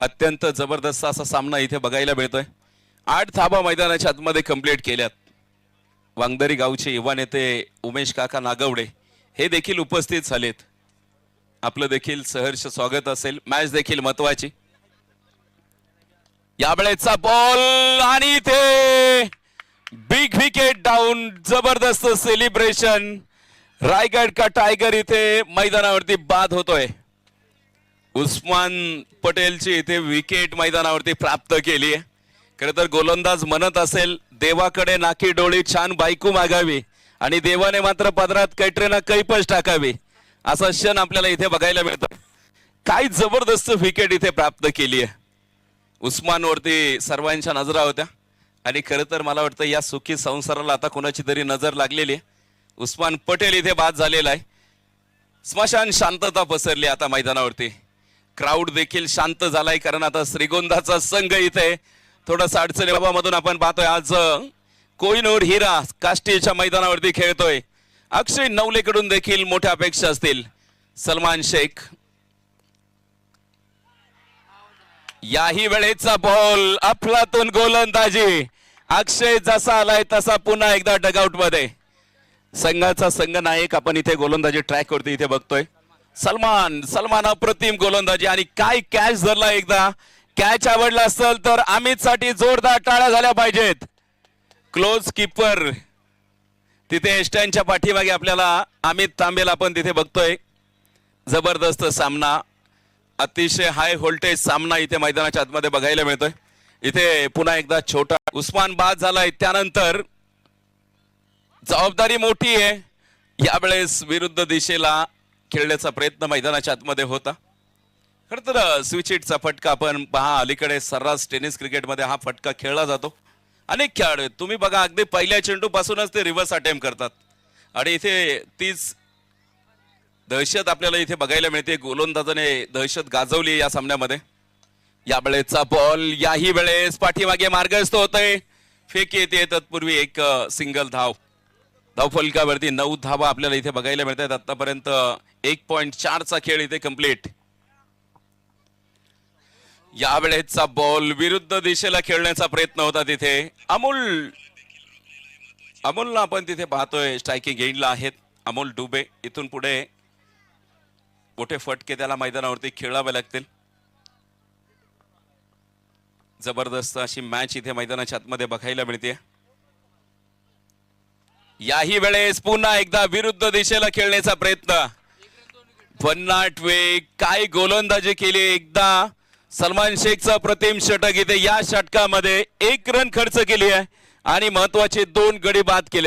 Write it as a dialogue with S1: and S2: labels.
S1: अत्यंत जबरदस्त असा सामना इथे बघायला मिळतोय. आठ थाबा मैदानाच्या आतमध्ये कंप्लीट केल्यात. वांगदरी गावचे युवा नेते उमेश काका नागवडे हे देखील उपस्थित झालेत. आपलं देखील सहर्ष स्वागत असेल. मॅच देखील महत्वाची. यावेळेचा बॉल आणि इथे बिग विकेट डाऊन जबरदस्त सेलिब्रेशन रायगड का टायगर इथे मैदानावरती बाद होतोय. उस्मान पटेलची इथे विकेट मैदानावरती प्राप्त केली आहे. खरं तर गोलंदाज म्हणत असेल देवाकडे नाकी डोळी छान बायकू मागावी. आणि देवाने मात्र पदरात कैटरीना कैपच टाकावी. असा क्षण आपल्याला इथे बघायला मिळतो. काय जबरदस्त विकेट इथे प्राप्त केली आहे. उस्मानवरती सर्वांच्या नजरा होत्या. आणि खरं तर मला वाटतं या सुखी संसाराला आता कोणाची तरी नजर लागलेली आहे. उस्मान पटेल इथे बाद झालेला आहे. स्मशान शांतता पसरली आता मैदानावरती. क्राऊड देखील शांत झालाय कारण आता श्रीगोंदाचा संघ इथे थोडासा अडचणी बाबामधून आपण पाहतोय आज कोहिनूर हिरा काष्टीच्या मैदानावरती खेळतोय. अक्षय नवलेकडून देखील मोठ्या अपेक्षा असतील. सलमान शेख. याही वेळेचा बॉल अफलातून गोलंदाजी. अक्षय जसा आलाय तसा पुन्हा एकदा डगआउटमध्ये. संघाचा संघ नायक आपण इथे गोलंदाजी ट्रॅक वरती इथे बघतोय. सलमान सलमान अप्रतिम गोलंदाजी. आणि काय कॅच धरला एकदा? कॅच आवडला असेल तर अमित साठी जोरदार टाळ्या झाल्या पाहिजेत. क्लोज किपर तिथे स्टँडच्या पाठीमागे आपल्याला अमित तांबेला आपण तिथे बघतोय. जबरदस्त सामना. अतिशय हाय व्होल्टेज सामना इथे मैदानाच्या आतमध्ये बघायला मिळतोय. इथे पुन्हा एकदा छोटा उस्मान बाद झालाय. त्यानंतर जबाबदारी मोठी आहे. यावेळेस विरुद्ध दिशेला खेळण्याचा प्रयत्न मैदानाच्या आतमध्ये होता. खरं तर स्विचिटचा फटका आपण पहा अलीकडे सर्रास टेनिस क्रिकेटमध्ये हा फटका खेळला जातो. अनेक खेळाडू तुम्ही बघा अगदी पहिल्या चेंडूपासूनच ते रिव्हर्स अटेम्प्ट करतात. आणि इथे तीच दहशत आपल्याला इथे बघायला मिळते. गोलंदाजाने दहशत गाजवली या सामन्यामध्ये. या वेळेचा बॉल याही वेळेस पाठीमागे मार्गस्थ होतय. फेक येते तत्पूर्वी एक सिंगल धाव. धावफलकावरती नऊ धावा आपल्याला इथे बघायला मिळतात. आतापर्यंत एक पॉइंट चारचा खेळ इथे कंप्लीट यावेळेचा बॉल विरुद्ध दिशेला खेळण्याचा प्रयत्न होता तिथे. अमोल अमोलला आपण तिथे पाहतोय. स्ट्रायकिंग गेनला आहेत. अमोल डुबे इथून पुढे. मोठे फटके त्याला मैदानावरती खेळावे लागतील. जबरदस्त अशी मॅच इथे मैदानाच्या आतमध्ये बघायला मिळते. याही वेळेस पुन्हा एकदा विरुद्ध दिशेला खेळण्याचा प्रयत्न. भन्नाट वेग काय गोलंदाजी केली एकदा. सलमान शेखचा प्रतिम षटक इथे या षटकामध्ये एक रन खर्च केली आहे. आणि महत्त्वाचे दोन गडी बाद केले.